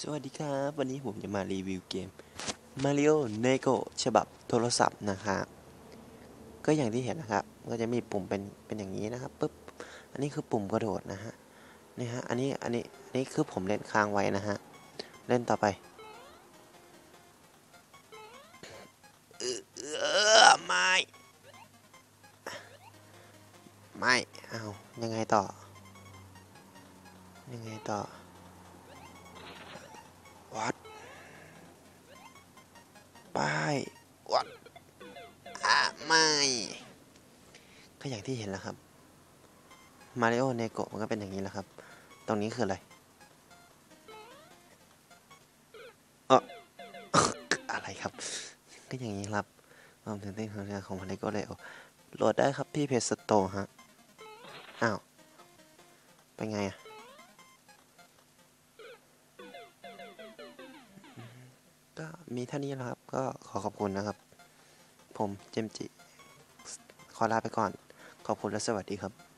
สวัสดีครับ วันนี้ผมจะมารีวิวเกม Mario Nego ฉบับโทรศัพท์นะครับก็อย่างที่เห็นนะครับ ก็จะมีปุ่มเป็นเป็นอย่างนี้นะครับปึ๊บอันนี้คือปุ่มกระโดดนะฮะนี่ฮะอันนี้อันนี้อันนี้คือผมเล่นค้างไว้นะฮะเล่นต่อไปเออไม่ไม่เอายังไงต่อยังไงต่อ วัดไปวัดอะไม่ก็อย่างที่เห็นแล้วครับมาริโอเนโกะมันก็เป็นอย่างนี้แหละครับ ตรงนี้คืออะไรเอออะไรครับ ก็อย่างนี้ครับความตื่นเต้นของเรของมาริโอเลยโหลดได้ครับที่เพจสโตร์ฮะ อ้าว เป็นไงอะ ก็มีเท่านี้แล้วครับ ก็ขอขอบคุณนะครับ ผมเจมส์จิ ขอลาไปก่อน ขอบคุณและสวัสดีครับ